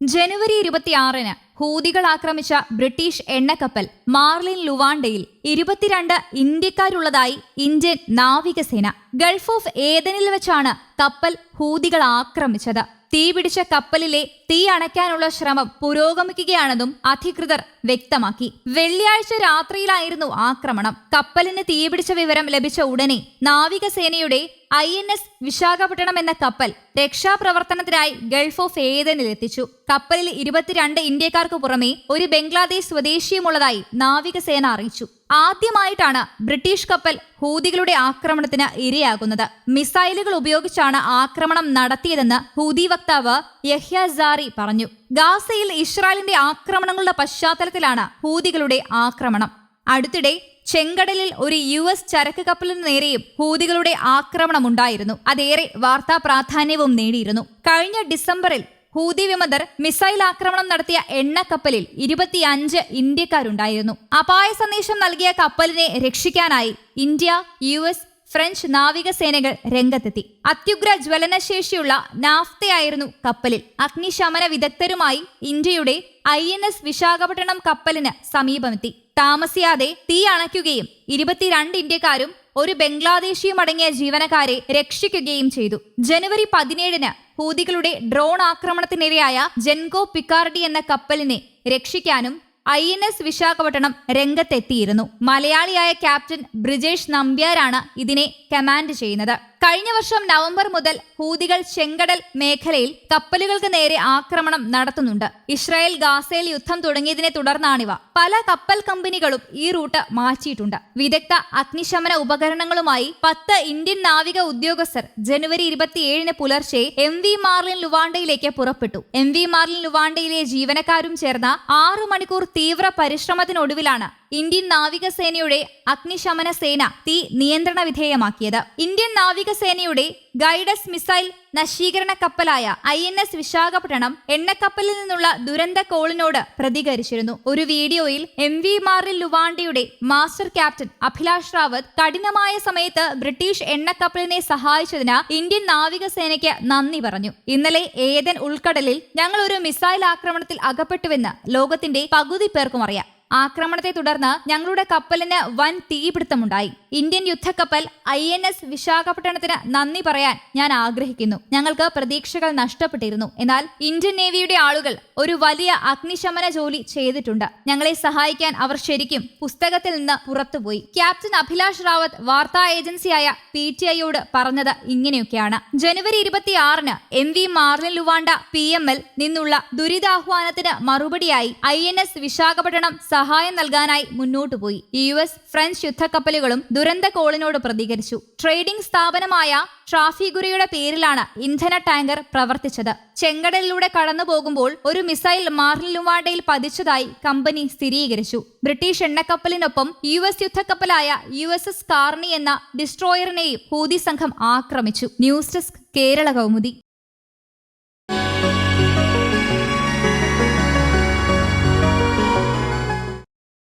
ജനുവരി ഇരുപത്തിയാറിന് ഹൂതികൾ ആക്രമിച്ച ബ്രിട്ടീഷ് എണ്ണക്കപ്പൽ മാർലിൻ ലുവാണ്ടയിൽ ഇരുപത്തിരണ്ട് ഇന്ത്യക്കാരുള്ളതായി ഇന്ത്യൻ നാവികസേന ഗൾഫ് ഓഫ് ഏതനിൽ വെച്ചാണ് കപ്പൽ ഹൂതികൾ ആക്രമിച്ചത്. തീപിടിച്ച കപ്പലിലെ തീ അണയ്ക്കാനുള്ള ശ്രമം പുരോഗമിക്കുകയാണെന്നും അധികൃതർ വ്യക്തമാക്കി. വെള്ളിയാഴ്ച രാത്രിയിലായിരുന്നു ആക്രമണം. കപ്പലിന് തീപിടിച്ച വിവരം ലഭിച്ച ഉടനെ നാവികസേനയുടെ ഐ എൻ എസ് വിശാഖപട്ടണം എന്ന കപ്പൽ രക്ഷാപ്രവർത്തനത്തിനായി ഗൾഫ് ഓഫ് ഏതനിൽ എത്തിച്ചു കപ്പലിൽ ഇരുപത്തിരണ്ട് ഇന്ത്യക്കാർക്ക് പുറമെ ഒരു ബംഗ്ലാദേശ് സ്വദേശിയുമുള്ളതായി നാവികസേന അറിയിച്ചു. ആദ്യമായിട്ടാണ് ബ്രിട്ടീഷ് കപ്പൽ ഹൂതികളുടെ ആക്രമണത്തിന് ഇരയാകുന്നത്. മിസൈലുകൾ ഉപയോഗിച്ചാണ് ആക്രമണം നടത്തിയതെന്ന് ഹൂതി വക്താവ് യഹ്യ സാറി പറഞ്ഞു. ഗാസയിൽ ഇസ്രായേലിന്റെ ആക്രമണങ്ങളുടെ പശ്ചാത്തലത്തിലാണ് ഹൂതികളുടെ ആക്രമണം. അടുത്തിടെ ചെങ്കടലിൽ ഒരു യു എസ് ചരക്ക് കപ്പലിന് നേരെയും ഹൂതികളുടെ ആക്രമണമുണ്ടായിരുന്നു. അതേറെ വാർത്താ പ്രാധാന്യവും നേടിയിരുന്നു. കഴിഞ്ഞ ഡിസംബറിൽ ഹൂതി വിമതർ മിസൈൽ ആക്രമണം നടത്തിയ എണ്ണ എണ്ണക്കപ്പലിൽ ഇരുപത്തിയഞ്ച് ഇന്ത്യക്കാരുണ്ടായിരുന്നു. അപായ സന്ദേശം നൽകിയ കപ്പലിനെ രക്ഷിക്കാനായി ഇന്ത്യ യു എസ് ഫ്രഞ്ച് നാവികസേനകൾ രംഗത്തെത്തി. അത്യുഗ്ര ജ്വലനശേഷിയുള്ള നാഫ്തയായിരുന്നു കപ്പലിൽ. അഗ്നിശമന വിദഗ്ധരുമായി ഇന്ത്യയുടെ ഐ എൻ എസ് വിശാഖപട്ടണം കപ്പലിന് സമീപമെത്തി. താമസിയാതെ തീ അണയ്ക്കുകയും ഇരുപത്തിരണ്ട് ഇന്ത്യക്കാരും ഒരു ബംഗ്ലാദേശിയും അടങ്ങിയ ജീവനക്കാരെ രക്ഷിക്കുകയും ചെയ്തു. ജനുവരി പതിനേഴിന് ഹൂതികളുടെ ഡ്രോൺ ആക്രമണത്തിനിരയായ ജെൻകോ പിക്കാർഡി എന്ന കപ്പലിനെ രക്ഷിക്കാനും ഐ എൻ എസ് വിശാഖപട്ടണം രംഗത്തെത്തിയിരുന്നു. മലയാളിയായ ക്യാപ്റ്റൻ ബ്രിജേഷ് നമ്പ്യാരാണ് ഇതിനെ കമാൻഡ് ചെയ്യുന്നത്. കഴിഞ്ഞ വർഷം നവംബർ മുതൽ ഹൂതികൾ ചെങ്കടൽ മേഖലയിൽ കപ്പലുകൾക്ക് നേരെ ആക്രമണം നടത്തുന്നുണ്ട്. ഇസ്രായേൽ ഗാസയിൽ യുദ്ധം തുടങ്ങിയതിനെ തുടർന്നാണിവ. പല കപ്പൽ കമ്പനികളും ഈ റൂട്ട് മാറ്റിയിട്ടുണ്ട്. വിദഗ്ധ അഗ്നിശമന ഉപകരണങ്ങളുമായി പത്ത് ഇന്ത്യൻ നാവിക ഉദ്യോഗസ്ഥർ ജനുവരി ഇരുപത്തിയേഴിന് പുലർച്ചെ എം വി മാർലിൻ ലുവാണ്ടയിലേക്ക് പുറപ്പെട്ടു. എം വി മാർലിൻ ലുവാണ്ടയിലെ ജീവനക്കാരും ചേർന്ന ആറു മണിക്കൂർ തീവ്ര പരിശ്രമത്തിനൊടുവിലാണ് ഇന്ത്യൻ നാവികസേനയുടെ അഗ്നിശമന സേന തീ നിയന്ത്രണ വിധേയമാക്കിയത്. ഇന്ത്യൻ നാവികസേനയുടെ ഗൈഡസ് മിസൈൽ നശീകരണ കപ്പലായ ഐ എൻ എസ് വിശാഖപട്ടണം എണ്ണക്കപ്പലിൽ നിന്നുള്ള ദുരന്ത കോളിനോട് പ്രതികരിച്ചിരുന്നു. ഒരു വീഡിയോയിൽ എം വി മാറിൽ ലുവാണ്ടയുടെ മാസ്റ്റർ ക്യാപ്റ്റൻ അഭിലാഷ് റാവത്ത് കഠിനമായ സമയത്ത് ബ്രിട്ടീഷ് എണ്ണക്കപ്പലിനെ സഹായിച്ചതിന് ഇന്ത്യൻ നാവികസേനയ്ക്ക് നന്ദി പറഞ്ഞു. ഇന്നലെ ഏതൻ ഉൾക്കടലിൽ ഞങ്ങൾ ഒരു മിസൈൽ ആക്രമണത്തിൽ അകപ്പെട്ടുവെന്ന് ലോകത്തിന്റെ പകുതി പേർക്കും അറിയാം. ആക്രമണത്തെ തുടർന്ന് ഞങ്ങളുടെ കപ്പലിന് വൻ തീപിടുത്തമുണ്ടായി. ഇന്ത്യൻ യുദ്ധക്കപ്പൽ ഐ എൻ എസ് വിശാഖപട്ടണത്തിന് നന്ദി പറയാൻ ഞാൻ ആഗ്രഹിക്കുന്നു. ഞങ്ങൾക്ക് പ്രതീക്ഷകൾ നഷ്ടപ്പെട്ടിരുന്നു. എന്നാൽ ഇന്ത്യൻ നേവിയുടെ ആളുകൾ ഒരു വലിയ അഗ്നിശമന ജോലി ചെയ്തിട്ടുണ്ട്. ഞങ്ങളെ സഹായിക്കാൻ അവർ ശരിക്കും പുസ്തകത്തിൽ നിന്ന് പുറത്തുപോയി. ക്യാപ്റ്റൻ അഭിലാഷ് റാവത്ത് വാർത്താ ഏജൻസിയായ പി ടി ഐയോട് പറഞ്ഞത് ഇങ്ങനെയൊക്കെയാണ്. ജനുവരി ഇരുപത്തിയാറിന് M V Marlin Luanda P M L നിന്നുള്ള ദുരിതാഹ്വാനത്തിന് മറുപടിയായി ഐ എൻ എസ് വിശാഖപട്ടണം സഹായം നൽകാനായി മുന്നോട്ടു പോയി യു എസ് ഫ്രഞ്ച് യുദ്ധക്കപ്പലുകളും ദുരന്ത കോളിനോട് പ്രതികരിച്ചു. ട്രേഡിംഗ് സ്ഥാപനമായ ട്രാഫിഗുരയുടെ പേരിലാണ് ഇന്ധന ടാങ്കർ പ്രവർത്തിച്ചത്. ചെങ്കടലിലൂടെ കടന്നു പോകുമ്പോൾ ഒരു മിസൈൽ മാർലിലുവാണ്ടയിൽ പതിച്ചതായി കമ്പനി സ്ഥിരീകരിച്ചു. ബ്രിട്ടീഷ് എണ്ണക്കപ്പലിനൊപ്പം യു എസ് യുദ്ധക്കപ്പലായ യു എസ് എസ് കാർണി എന്ന ഡിസ്ട്രോയറിനെയും ഹൂതി സംഘം ആക്രമിച്ചു. News desk Kerala Kaumudi.